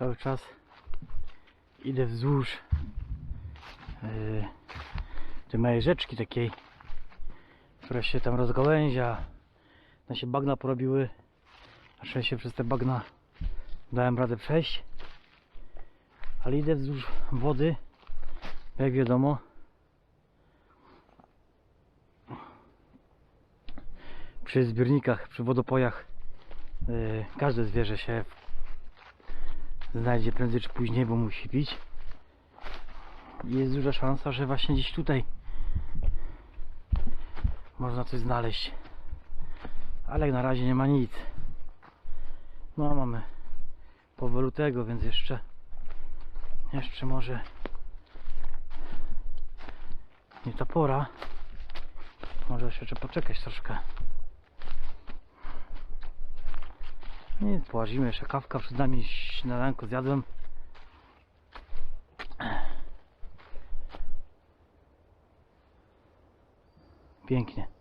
cały czas idę wzdłuż yy, tej małej rzeczki takiej, która się tam rozgałęzia. No się bagna porobiły. Na szczęście przez te bagna dałem radę przejść. Ale idę wzdłuż wody. Jak wiadomo. Przy zbiornikach, przy wodopojach yy, każde zwierzę się znajdzie prędzej czy później, bo musi pić. Jest duża szansa, że właśnie gdzieś tutaj można coś znaleźć. Ale jak na razie nie ma nic. No mamy połowę lutego, więc jeszcze jeszcze może nie ta pora. Może jeszcze poczekać troszkę. Nic, połazimy jeszcze kawka przed nami śniadanko zjadłem. Pięknie.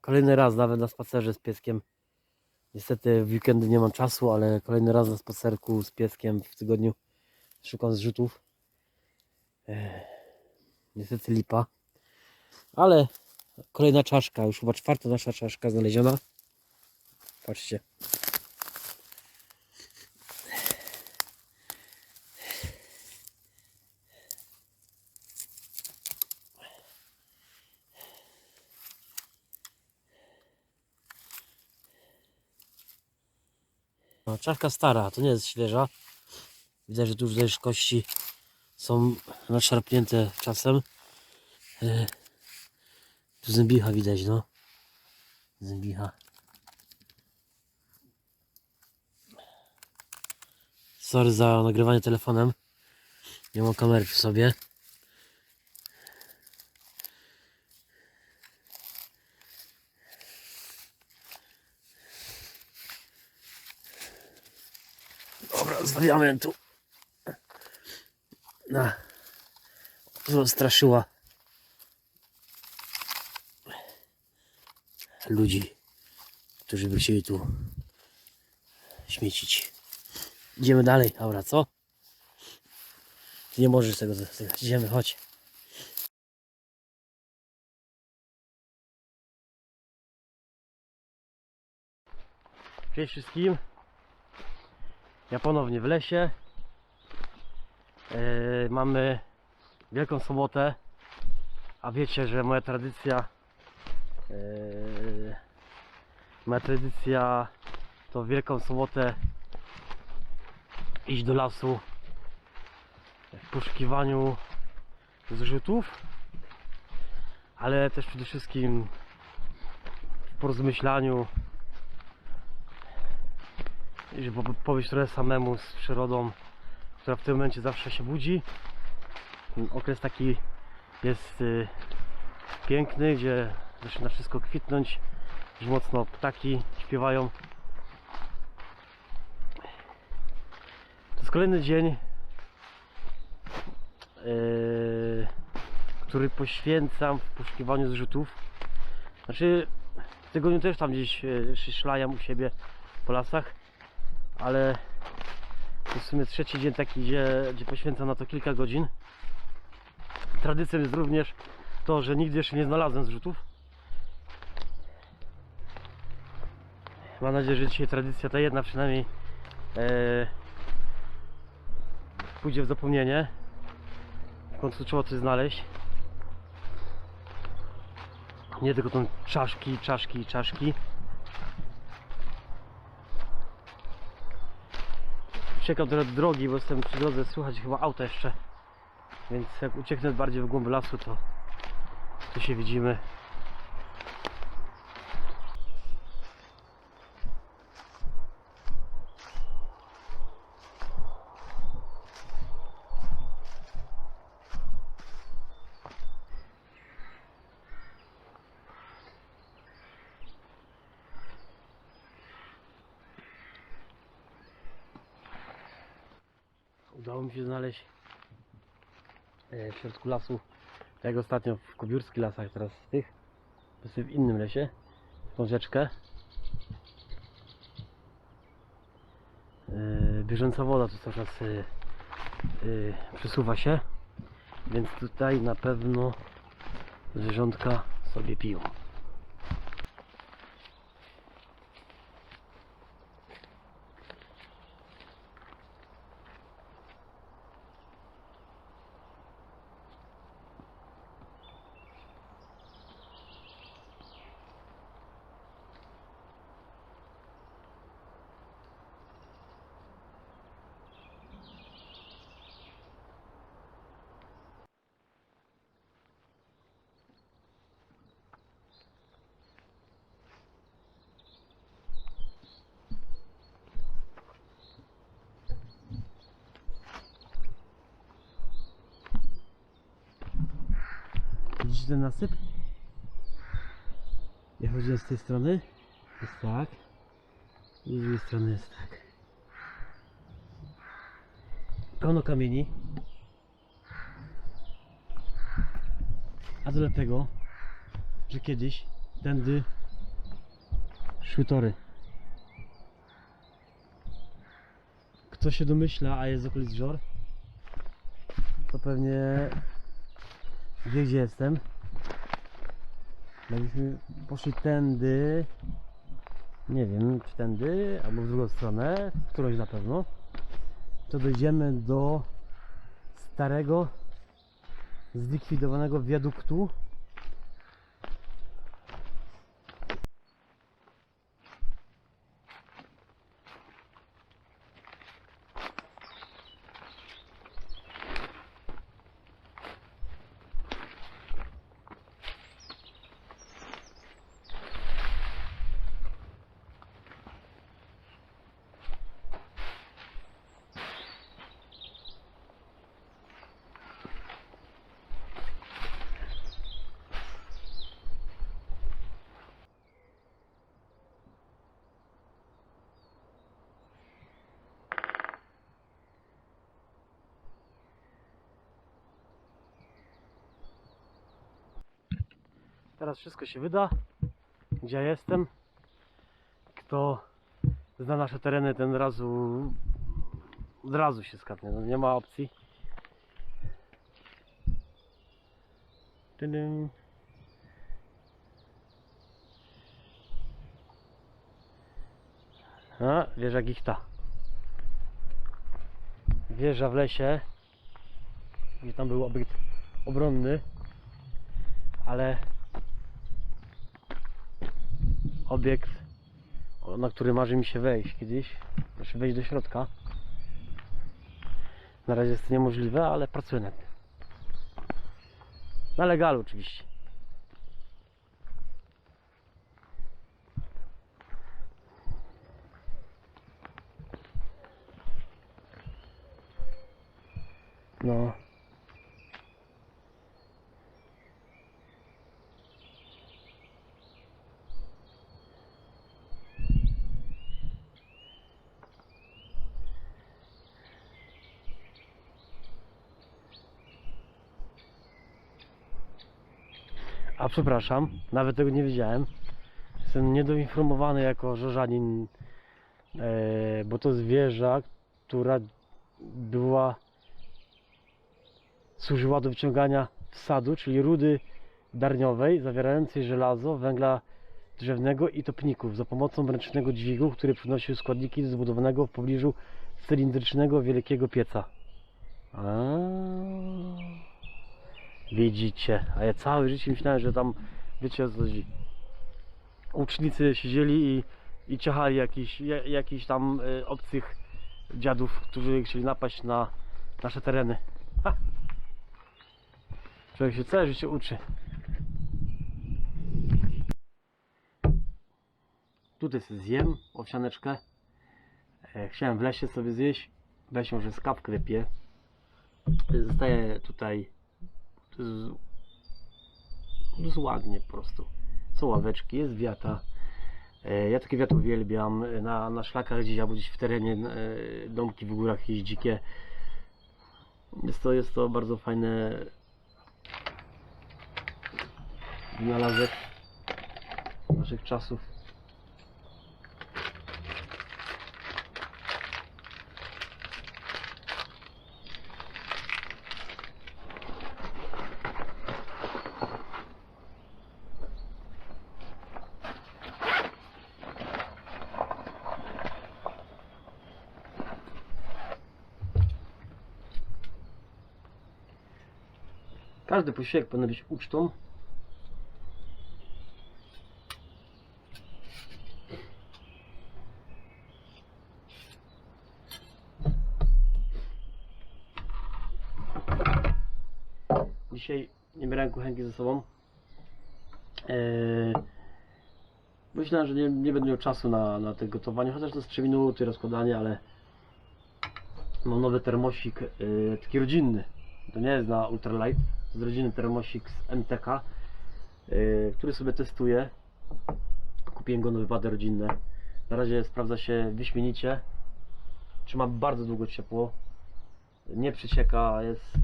Kolejny raz nawet na spacerze z pieskiem. Niestety w weekendy nie mam czasu, ale kolejny raz na spacerku z pieskiem w tygodniu szukam zrzutów. Ech, niestety lipa. Ale kolejna czaszka, już chyba czwarta nasza czaszka znaleziona. Patrzcie. No, czaszka stara, to nie jest świeża. Widać, że tu już też kości są nadszarpnięte czasem. E, Tu zębicha widać, no. Zębicha. Sorry za nagrywanie telefonem. Nie mam kamery przy sobie. Dobra, zostawiamy tu. Na. Straszyła ludzi, którzy by chcieli tu śmiecić. Idziemy dalej, dobra, co? Nie możesz tego zasychać. Idziemy, chodź. Cześć wszystkim. Ja ponownie w lesie. E, mamy Wielką Sobotę. A wiecie, że moja tradycja e, moja tradycja to Wielką Sobotę iść do lasu w poszukiwaniu zrzutów ale też przede wszystkim w porozmyślaniu pobyć trochę samemu z przyrodą, która w tym momencie zawsze się budzi. Ten okres taki jest y, piękny, gdzie zaczyna wszystko kwitnąć, gdzie mocno ptaki śpiewają. To jest kolejny dzień, y, który poświęcam w poszukiwaniu zrzutów. Znaczy, w tygodniu też tam gdzieś y, szlajam u siebie po lasach ale to w sumie trzeci dzień taki, gdzie, gdzie poświęcam na to kilka godzin. Tradycją jest również to, że nigdy jeszcze nie znalazłem zrzutów. Mam nadzieję, że dzisiaj tradycja ta jedna przynajmniej e, pójdzie w zapomnienie. W końcu trzeba coś znaleźć. Nie tylko tą czaszki, czaszki, czaszki. Trochę od drogi, bo jestem przy drodze, słychać chyba auta jeszcze. Więc jak ucieknę bardziej w głąb lasu, to, to się widzimy. Się znaleźć e, w środku lasu, tak jak ostatnio w kobiórskich lasach, teraz w tych, w innym lesie, tą rzeczkę. E, Bieżąca woda tu cały czas e, przesuwa się, więc tutaj na pewno zwierzątka sobie piją. Widzicie ten nasyp? Ja chodziłem z tej strony, jest tak, i z drugiej strony jest tak. Pełno kamieni. A to dlatego, że kiedyś tędy szły tory. Kto się domyśla, a jest z okolic Żor, to pewnie wie gdzie jestem. Jakbyśmy poszli tędy, nie wiem czy tędy, albo w drugą stronę, którąś na pewno, to dojdziemy do starego, zlikwidowanego wiaduktu. Teraz wszystko się wyda, gdzie ja jestem. Kto zna nasze tereny, ten razu od razu się skapnie, no nie ma opcji. Tydym. A, wieża Gichta. Wieża w lesie, gdzie tam był obiekt obronny, ale obiekt, na który marzy mi się wejść kiedyś, znaczy wejść do środka. Na razie jest to niemożliwe, ale pracuję nad tym. Na legalu oczywiście. No. A przepraszam, nawet tego nie wiedziałem. Jestem niedoinformowany jako żorzanin, e, bo to zwierza, która była służyła do wyciągania sadu, czyli rudy darniowej zawierającej żelazo, węgla drzewnego i topników za pomocą ręcznego dźwigu, który przynosił składniki zbudowanego w pobliżu cylindrycznego wielkiego pieca. Widzicie, a ja całe życie myślałem, że tam, wiecie co chodzi. Ucznicy siedzieli i, i ciachali jakichś ja- jakichś tam y, obcych dziadów, którzy chcieli napaść na nasze tereny. Ha! Człowiek się całe życie uczy. Tutaj sobie zjem owsianeczkę. E, Chciałem w lesie sobie zjeść. Weź może skawkę wypiję. Zostaje tutaj jest, jest ładnie po prostu. Są ławeczki, jest wiata. E, Ja taki wiatr uwielbiam. Na, na szlakach gdzieś albo gdzieś w terenie e, domki w górach jakieś dzikie. Jest to, jest to bardzo fajne wynalazek naszych czasów. Każdy posiłek powinien być ucztą. Dzisiaj nie miałem kuchenki ze sobą. Eee, myślałem, że nie, nie będę miał czasu na, na te gotowanie, chociaż to jest 3 minuty rozkładanie, ale mam nowy termosik, yy, taki rodzinny. To nie jest na ultralight, to jest rodzinny termosik z MTK, yy, który sobie testuję. Kupiłem go na wypady rodzinne. Na razie sprawdza się wyśmienicie. Trzyma bardzo długo ciepło. Nie przecieka, jest,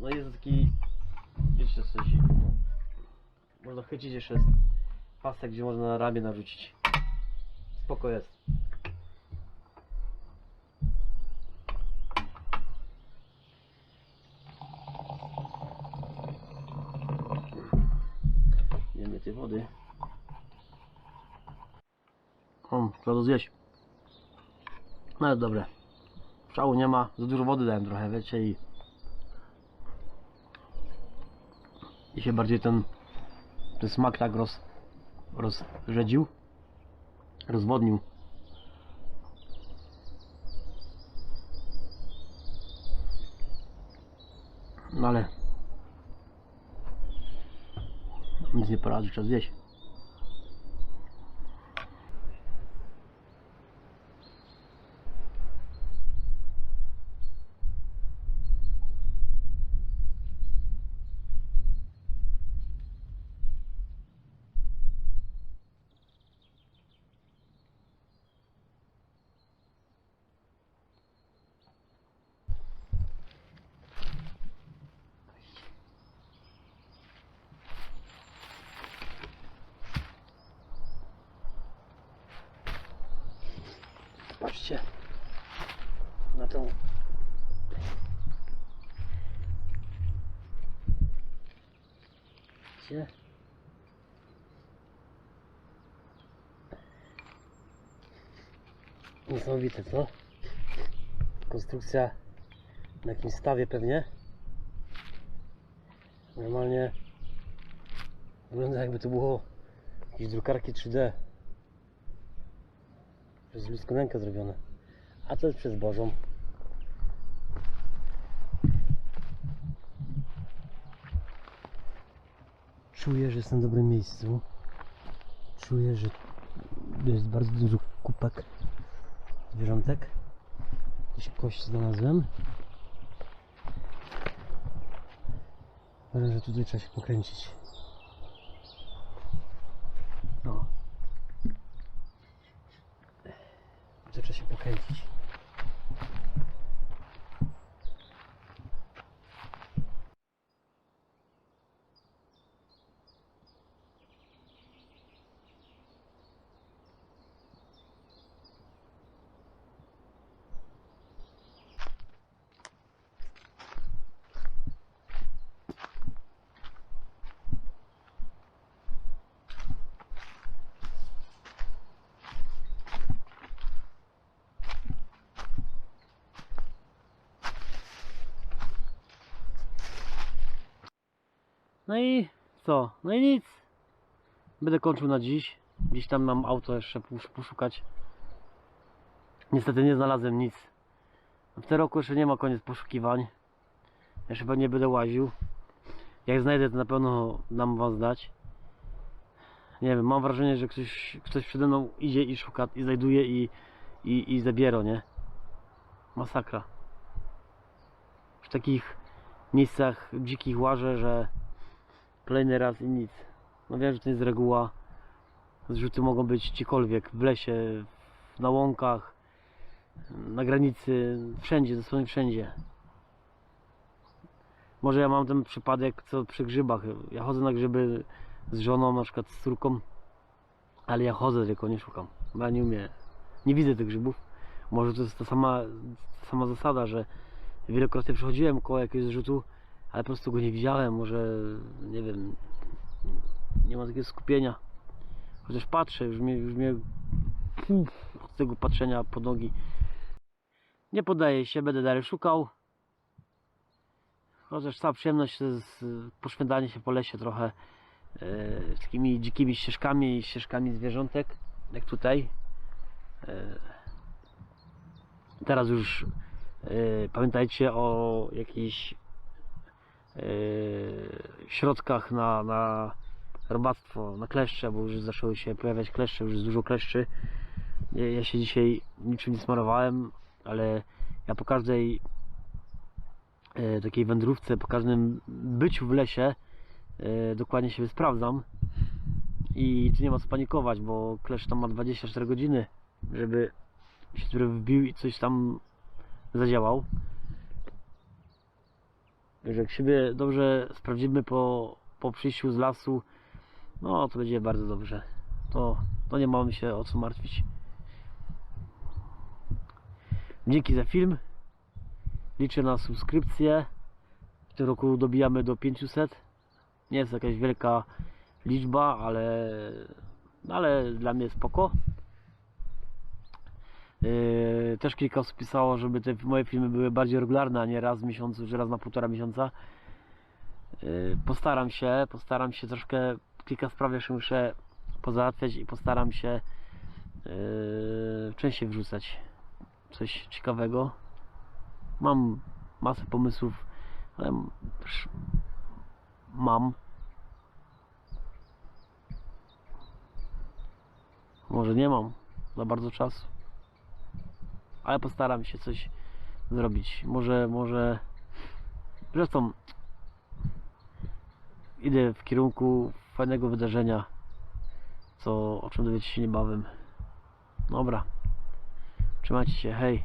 no jest taki, wiecie coś, można chycić, jeszcze pasek, gdzie można na ramię narzucić. Spoko jest. Jemy tej wody. O, trzeba to zjeść. No ale dobre. Szału nie ma, za dużo wody dałem trochę, wiecie i i się bardziej ten, ten smak tak roz, rozrzedził, rozwodnił. No ale nic nie poradzi, trzeba zjeść. Patrzcie na tą Widzicie? Niesamowite, co? Konstrukcja na jakimś stawie pewnie. Normalnie wygląda jakby to było jakieś drukarki 3D przez ludzką rękę zrobione. A to jest przez Bożą. Czuję, że jestem w dobrym miejscu. Czuję, że jest bardzo dużo kupek zwierzątek. Jakieś kość znalazłem. Ale że tutaj trzeba się pokręcić. No i co? No i nic. Będę kończył na dziś. Gdzieś tam mam auto jeszcze posz- poszukać. Niestety nie znalazłem nic. W tym roku jeszcze nie ma koniec poszukiwań. Jeszcze pewnie będę łaził. Jak znajdę, to na pewno dam wam znać. Nie wiem, mam wrażenie, że ktoś, ktoś przede mną idzie i szuka, i znajduje i, i, i zabiera, nie? Masakra. W takich miejscach dzikich łażę, że kolejny raz i nic. No wiem, że to jest reguła. Zrzuty mogą być gdziekolwiek, w lesie, na łąkach, na granicy, wszędzie, dosłownie wszędzie. Może ja mam ten przypadek co przy grzybach. Ja chodzę na grzyby z żoną, na przykład z córką, ale ja chodzę tylko nie szukam. Bo ja nie umiem. Nie widzę tych grzybów. Może to jest ta sama, sama zasada, że wielokrotnie przechodziłem koło jakiegoś zrzutu, ale po prostu go nie widziałem. Może nie wiem, nie ma takiego skupienia. Chociaż patrzę, już mnie, już mnie od tego patrzenia pod nogi. Nie poddaję się, będę dalej szukał. Chociaż cała przyjemność y, poszwędzanie się po lesie trochę e, takimi dzikimi ścieżkami i ścieżkami zwierzątek, jak tutaj. E, teraz już e, pamiętajcie o jakichś środkach na, na robactwo, na kleszcze, bo już zaczęły się pojawiać kleszcze, już jest dużo kleszczy. Ja, się dzisiaj niczym nie smarowałem, ale ja po każdej e, takiej wędrówce, po każdym byciu w lesie e, dokładnie siebie sprawdzam i tu nie ma co panikować, bo klesz tam ma 24 godziny, żeby się wbił i coś tam zadziałał. Także jak siebie dobrze sprawdzimy po, po przyjściu z lasu, no to będzie bardzo dobrze. To, to nie mamy się o co martwić. Dzięki za film. Liczę na subskrypcję. W tym roku dobijamy do 500. Nie jest jakaś wielka liczba, ale, ale dla mnie spoko. Yy, też kilka osób pisało, żeby te moje filmy były bardziej regularne, a nie raz w miesiącu, czy raz na półtora miesiąca. Yy, postaram się, postaram się troszkę, kilka spraw jeszcze muszę pozałatwiać i postaram się yy, częściej wrzucać coś ciekawego. Mam masę pomysłów, ale też mam. Może nie mam za bardzo czasu. Ale postaram się coś zrobić. Może, może. Zresztą idę w kierunku fajnego wydarzenia, co o czym dowiecie się niebawem. Dobra. Trzymajcie się, hej.